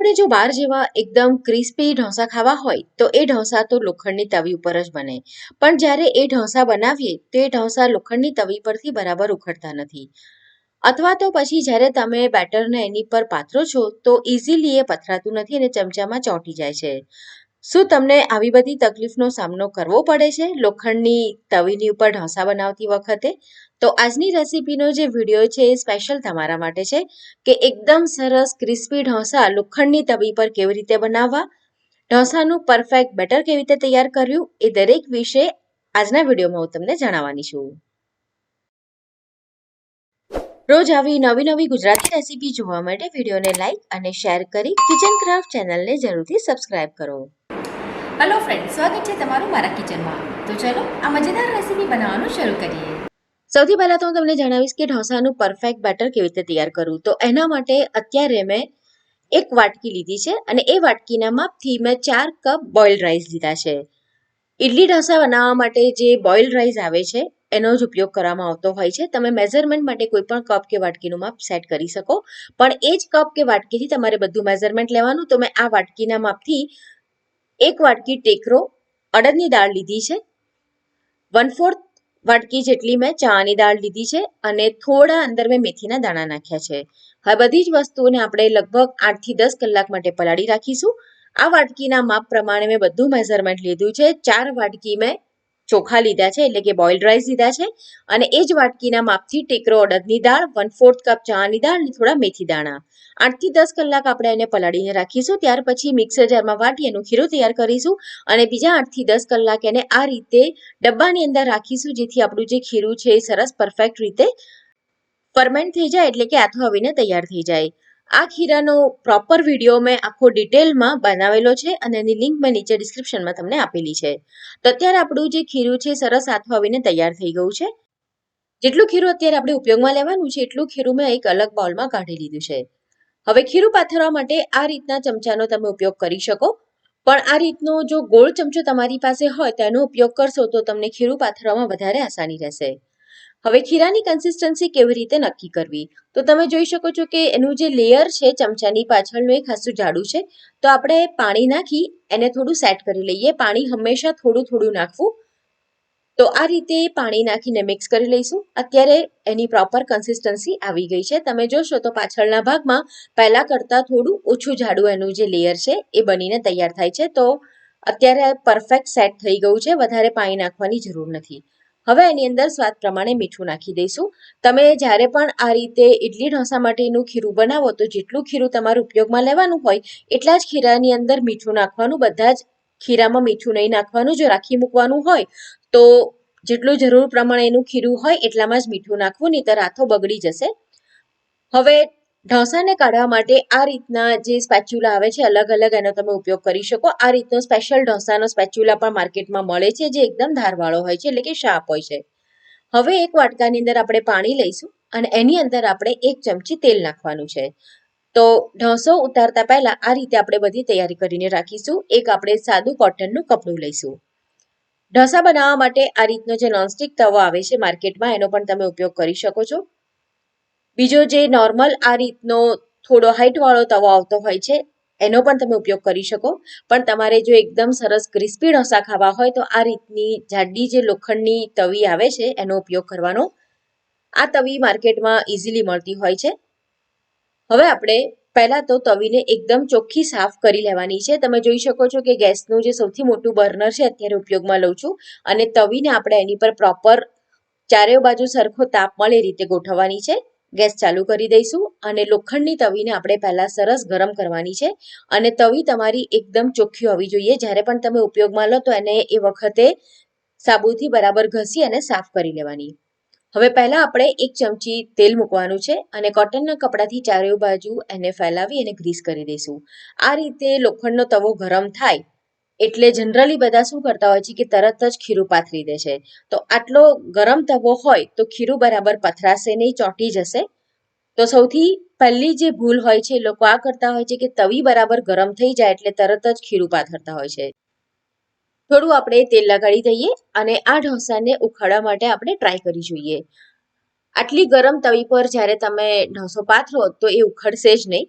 આપણે જો બહાર જેવા એકદમ ક્રિસ્પી ઢોસા ખાવા હોય, તો એ ઢોસા તો લોખંડની તવી ઉપર જ બને. પણ જ્યારે એ ઢોસા બનાવીએ, તો એ ઢોસા લોખંડની તવી પરથી બરાબર ઉખડતા નથી. અથવા તો પછી જ્યારે તમે બેટરને એની પર પાથરો છો, તો ઇઝીલી એ પથરાતું નથી અને ચમચામાં ચોંટી જાય છે. શું તમને આવી બધી તકલીફનો સામનો કરવો પડે છે, લોખંડની તવીની ઉપર ઢોસા બનાવતી વખતે? તો આજની રેસીપીનો જે વીડિયો છે એ સ્પેશિયલ તમારા માટે છે કે એકદમ સરસ ક્રિસ્પી ઢોસા લોખંડની તવી પર કેવી રીતે બનાવવા, ઢોસાનું પરફેક્ટ બેટર કેવી રીતે તૈયાર કર્યું એ દરેક વિશે આજના વિડીયોમાં હું તમને જણાવવાની છું. રોજ આવી નવી નવી ગુજરાતી રેસીપી જોવા માટે વિડીયોને લાઈક અને શેર કરી કિચન ક્રાફ્ટ ચેનલને જરૂરથી સબસ્ક્રાઇબ કરો. હલો ફ્રેન્ડ સ્વાગત છે તમારું મારા કિચનમાં તો ચલો આ મજેદાર રેસીપી બનાવવાનું શરૂ કરીએ. સૌથી પહેલા તો હું તમને જણાવીશ કે ઢોસાનું પરફેક્ટ બેટર કેવી રીતે તૈયાર કરવું. તો એના માટે અત્યારે મેં એક વાટકી લીધી છે અને એ વાટકીના માપથી મેં ચાર કપ બોઇલ્ડ રાઈસ લીધા છે. ઇડલી ઢોસા બનાવવા માટે જે બોઇલ્ડ રાઈસ આવે છે, એનો જ ઉપયોગ કરવામાં આવતો હોય છે. તમે મેઝરમેન્ટ માટે કોઈ પણ કપ કે વાટકીનું માપ સેટ કરી શકો. પણ એ જ કપ કે વાટકીથી તમારે બધું મેઝરમેન્ટ લેવાનું. તો મેં આ વાટકીના માપથી એક વાટકી ટેકરો અડદની દાળ લીધી છે. વન ફોર્થ વાટકી જેટલી મેં ચાની દાળ લીધી છે અને થોડા અંદર મેં મેથીના દાણા નાખ્યા છે. હવે બધી જ વસ્તુઓને આપણે લગભગ આઠથી દસ કલાક માટે પલાળી રાખીશું. આ વાટકીના માપ પ્રમાણે મેં બધું મેઝરમેન્ટ લીધું છે. ચાર વાટકી મેં ચોખા લીધા છે એટલે કે બોઇલ્ડ રાઈસ લીધા છે અને એ જ વાટકીના માપથી ટેકરો અડદની દાળ વન ફોર્થ કપ ચાની દાળ અને થોડા મેથી દાણા. આઠથી દસ કલાક આપણે એને પલાળીને રાખીશું. ત્યાર પછી મિક્સર જારમાં વાટી એનું ખીરું તૈયાર કરીશું અને બીજા આઠથી દસ કલાક એને આ રીતે ડબ્બાની અંદર રાખીશું, જેથી આપણું જે ખીરું છે એ સરસ પરફેક્ટ રીતે ફરમેન્ટ થઈ જાય એટલે કે આથો આવીને તૈયાર થઈ જાય. આ ખીરાનો પ્રોપર વીડિયો મેં આખો ડિટેલમાં બનાવેલો છે અને એની લિંક મેં નીચે ડિસ્ક્રિપ્શનમાં તમને આપેલી છે. તો અત્યારે આપણું જે ખીરું છે, સરસ આથો આવીને તૈયાર થઈ ગયું છે. જેટલું ખીરું અત્યારે આપણે ઉપયોગમાં લેવાનું છે, એટલું ખીરું મેં એક અલગ બાઉલમાં કાઢી લીધું છે. હવે ખીરું પાથરવા માટે આ રીતના ચમચાનો તમે ઉપયોગ કરી શકો. પણ આ રીતનો જો ગોળ ચમચો તમારી પાસે હોય તો એનો ઉપયોગ કરશો તો તમને ખીરું પાથરવામાં વધારે આસાની રહેશે. હવે ખીરાની કન્સિસ્ટન્સી કેવી રીતે નક્કી કરવી? તો તમે જોઈ શકો છો કે એનું જે લેયર છે ચમચાની પાછળનું એ ખાસું જાડું છે. તો આપણે પાણી નાખી એને થોડું સેટ કરી લઈએ. પાણી હંમેશા થોડું થોડું નાખવું. તો આ રીતે પાણી નાખીને મિક્સ કરી લઈશું. અત્યારે એની પ્રોપર કન્સિસ્ટન્સી આવી ગઈ છે. તમે જોશો તો પાછળના ભાગમાં પહેલાં કરતાં થોડું ઓછું જાડું એનું જે લેયર છે એ બનીને તૈયાર થાય છે. તો અત્યારે પરફેક્ટ સેટ થઈ ગયું છે. વધારે પાણી નાખવાની જરૂર નથી. હવે એની અંદર સ્વાદ પ્રમાણે મીઠું નાખી દઈશું. તમે જ્યારે પણ આ રીતે ઇડલી ઢોસા માટેનું ખીરું બનાવો, તો જેટલું ખીરું તમારે ઉપયોગમાં લેવાનું હોય, એટલા જ ખીરાની અંદર મીઠું નાખવાનું, બધા જ ખીરામાં મીઠું નહીં નાખવાનું, જો રાખી મૂકવાનું હોય, તો જેટલું જરૂર પ્રમાણે એનું ખીરું હોય, એટલામાં જ મીઠું નાખવું, નહીંતર હાથો બગડી જશે. હવે ઢોસાને કાઢવા માટે આ રીતના જે સ્પેચ્યુલા આવે છે, અલગ અલગ એનો તમે ઉપયોગ કરી શકો. આ રીતનો સ્પેશિયલ ઢોસાનો સ્પેચ્યુલા પણ માર્કેટમાં મળે છે, જે એકદમ ધારવાળો હોય છે, એટલે કે શાર્પ હોય છે. હવે એક વાટકાની અંદર આપણે પાણી લઈશું અને એની અંદર આપણે એક ચમચી તેલ નાખવાનું છે. તો ઢોસો ઉતારતા પહેલા આ રીતે આપણે બધી તૈયારી કરીને રાખીશું. એક આપણે સાદું કોટનનું કપડું લઈશું. ઢોસા બનાવવા માટે આ રીતનો જે નોનસ્ટિક તવો આવે છે, માર્કેટમાં એનો પણ તમે ઉપયોગ કરી શકો છો. બીજો જે નોર્મલ આ રીતનો થોડો હાઈટ વાળો તવો આવતો હોય છે, એનો પણ તમે ઉપયોગ કરી શકો. પણ તમારે જો એકદમ સરસ ક્રિસ્પી ઢોસા ખાવા હોય, તો આ રીતની જાડી જે લોખંડની તવી આવે છે, એનો ઉપયોગ કરવાનો. આ તવી માર્કેટમાં ઇઝીલી મળતી હોય છે. હવે આપણે પહેલાં તો તવીને એકદમ ચોખ્ખી સાફ કરી લેવાની છે. તમે જોઈ શકો છો કે ગેસનું જે સૌથી મોટું બર્નર છે, અત્યારે ઉપયોગમાં લઉં છું. અને તવીને આપણે એની પર પ્રોપર ચારે બાજુ સરખો તાપ મળે એ રીતે ગોઠવવાની છે. ગેસ ચાલુ કરી દઈશું અને લોખંડની તવીને આપણે પહેલાં સરસ ગરમ કરવાની છે. અને તવી તમારી એકદમ ચોખ્ખી હોવી જોઈએ. જ્યારે પણ તમે ઉપયોગમાં લો તો એને એ વખતે સાબુથી બરાબર ઘસી અને સાફ કરી લેવાની. હવે પહેલાં આપણે એક ચમચી તેલ મૂકવાનું છે અને કોટનના કપડાથી ચારે બાજુ એને ફેલાવી અને ગ્રીસ કરી દઈશું. આ રીતે લોખંડનો તવો ગરમ થાય એટલે જનરલી બધા શું કરતા હોય છે કે તરત જ ખીરું પાથરી દે છે. તો આટલો ગરમ તવો હોય તો ખીરું બરાબર પથરાશે નહીં, ચોંટી જશે. તો સૌથી પહેલી જે ભૂલ હોય છે લોકો આ કરતા હોય છે કે તવી બરાબર ગરમ થઈ જાય એટલે તરત જ ખીરું પાથરતા હોય છે. થોડું આપણે તેલ લગાડી દઈએ અને આ ઢોસાને ઉખાડવા માટે આપણે ટ્રાય કરી જોઈએ. આટલી ગરમ તવી પર જ્યારે તમે ઢોસો પાથરો તો એ ઉખડશે જ નહીં.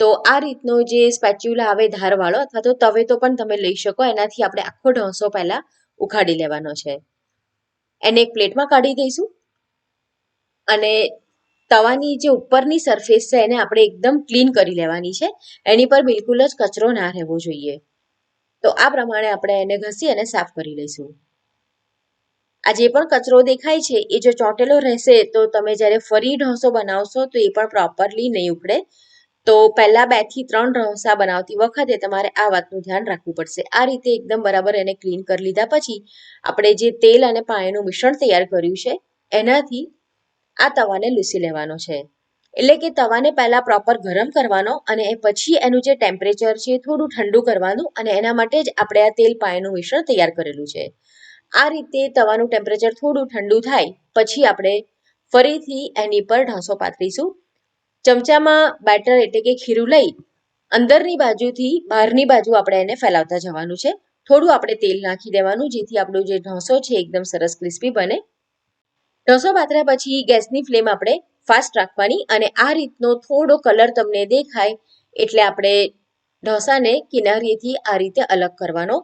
તો આ રીતનો જે સ્પેચ્યુલા આવે ધારવાળો અથવા તો તવેતો પણ તમે લઈ શકો. એનાથી આપણે આખો ઢોસો પહેલા ઉખાડી લેવાનો છે. એને એક પ્લેટમાં કાઢી દઈશું. અને તવાની જે ઉપરની સરફેસ છે એને આપણે એકદમ ક્લીન કરી લેવાની છે. એની પર બિલકુલ જ કચરો ના રહેવો જોઈએ. તો આ પ્રમાણે આપણે એને ઘસી અને સાફ કરી લઈશું. આ જે પણ કચરો દેખાય છે, એ જો ચોંટેલો રહેશે તો તમે જ્યારે ફરી ઢોસો બનાવશો તો એ પણ પ્રોપરલી નહીં ઉખડે તો પહેલા બેથી ત્રણ ઢોસા બનાવતી વખતે તમારે આ વાતનું ધ્યાન રાખવું પડશે. આ રીતે એકદમ બરાબર એને ક્લીન કરી લીધા પછી આપણે જે તેલ અને પાણીનું મિશ્રણ તૈયાર કર્યું છે, એનાથી આ તવાને લૂસી લેવાનો છે. એટલે કે તવાને પહેલાં પ્રોપર ગરમ કરવાનો અને પછી એનું જે ટેમ્પરેચર છે થોડું ઠંડુ કરવાનું અને એના માટે જ આપણે આ તેલ પાણીનું મિશ્રણ તૈયાર કરેલું છે. આ રીતે તવાનું ટેમ્પરેચર થોડું ઠંડુ થાય, પછી આપણે ફરીથી એની પર ઢાંસો પાથરીશું. ચમચામાં બેટર એટલે કે ખીરું લઈ અંદરની બાજુથી બહારની બાજુ આપણે એને ફેલાવતા જવાનું છે. થોડું આપણે તેલ નાખી દેવાનું, જેથી આપણો જે ઢોસો છે એકદમ સરસ ક્રિસ્પી બને. ઢોસો પાથર્યા પછી ગેસની ફ્લેમ આપણે ફાસ્ટ રાખવાની અને આ રીતનો થોડો કલર તમને દેખાય એટલે આપણે ઢોસાને કિનારીથી આ રીતે અલગ કરવાનો.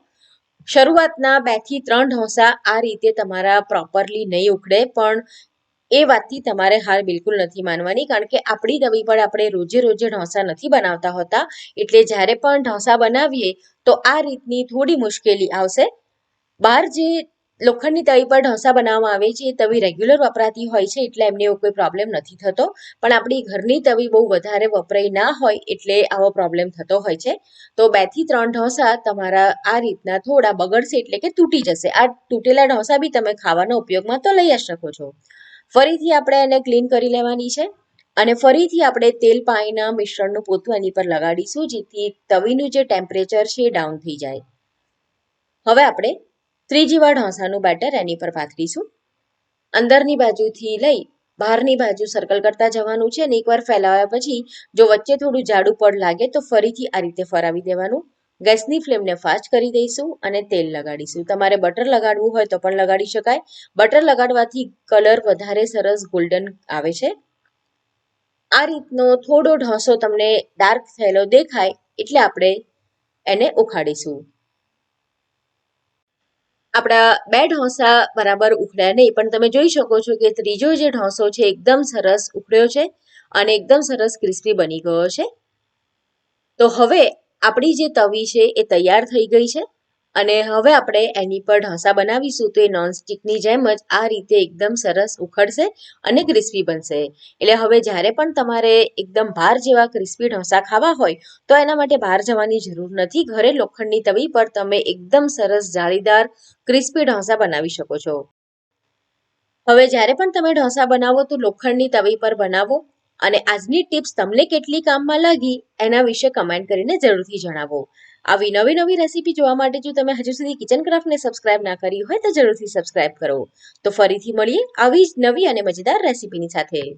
શરૂઆતના બેથી ત્રણ ઢોસા આ રીતે તમારા પ્રોપરલી નહીં ઉખડે, પણ એ વાતથી તમારે હાર બિલકુલ નથી માનવાની, કારણ કે આપણી તવી પર આપણે રોજે રોજે ઢોસા નથી બનાવતા હોતા. એટલે જ્યારે પણ ઢોસા બનાવીએ, તો આ રીતની થોડી મુશ્કેલી આવશે. બહાર જે લોખંડની તવી પર ઢોસા બનાવવામાં આવે છે, એ તવી રેગ્યુલર વપરાતી હોય છે, એટલે એમને એવો કોઈ પ્રોબ્લેમ નથી થતો. પણ આપણી ઘરની તવી બહુ વધારે વપરાઈ ના હોય, એટલે આવો પ્રોબ્લેમ થતો હોય છે. તો બેથી ત્રણ ઢોસા તમારા આ રીતના થોડા બગડશે, એટલે કે તૂટી જશે. આ તૂટેલા ઢોસા બી તમે ખાવાના ઉપયોગમાં તો લઈ જ શકો છો. ફરીથી આપણે એને ક્લીન કરી લેવાની છે અને ફરીથી આપણે તેલ પાણીના મિશ્રણનું પોતું એની પર લગાડીશું, જેથી તવીનું જે ટેમ્પરેચર છે એ ડાઉન થઈ જાય. હવે આપણે ત્રીજી વાર ઢોસાનું બેટર એની પર પાથરીશું અંદરની બાજુથી લઈ બહારની બાજુ સર્કલ કરતા જવાનું છે અને એકવાર ફેલાવ્યા પછી જો વચ્ચે થોડું જાડું પડ લાગે તો ફરીથી આ રીતે ફરાવી દેવાનું. ગેસની ફ્લેમને ફાસ્ટ કરી દઈશું અને તેલ લગાડીશું. તમારે બટર લગાડવું હોય તો પણ લગાડી શકાય. બટર લગાડવાથી કલર વધારે સરસ ગોલ્ડન આવે છે. આ રીતનો થોડો ઢોસો તમને ડાર્ક થયેલો દેખાય એટલે આપણે એને ઉખાડીશું. આપણા બે ઢોસા બરાબર ઉખડ્યા નહીં, પણ તમે જોઈ શકો છો કે ત્રીજો જે ઢોસો છે એકદમ સરસ ઉખડ્યો છે અને એકદમ સરસ ક્રિસ્પી બની ગયો છે. તો હવે આપણી જે તવી છે એ તૈયાર થઈ ગઈ છે અને હવે આપણે એની પર ઢોસા બનાવીશું તો એ નોનસ્ટિકની જેમ જ આ રીતે એકદમ સરસ ઉખડશે અને ક્રિસ્પી બનશે. એટલે હવે જ્યારે પણ તમારે એકદમ બહાર જેવા ક્રિસ્પી ઢોસા ખાવા હોય, તો એના માટે બહાર જવાની જરૂર નથી. ઘરે લોખંડની તવી પર તમે એકદમ સરસ જાળીદાર ક્રિસ્પી ઢોસા બનાવી શકો છો. હવે જ્યારે પણ તમે ઢોસા બનાવો તો લોખંડની તવી પર બનાવો. અને આજની ટિપ્સ તમને કેટલી કામમાં લાગી એના વિશે કમેન્ટ કરીને જરૂરથી જણાવો. આવી નવી નવી રેસીપી જોવા માટે જો તમે હજુ સુધી કિચન ક્રાફ્ટને સબસ્ક્રાઇબ ના કરી હોય તો જરૂરથી સબસ્ક્રાઇબ કરો. તો ફરીથી મળીએ આવી જ નવી અને મજેદાર રેસીપીની સાથે.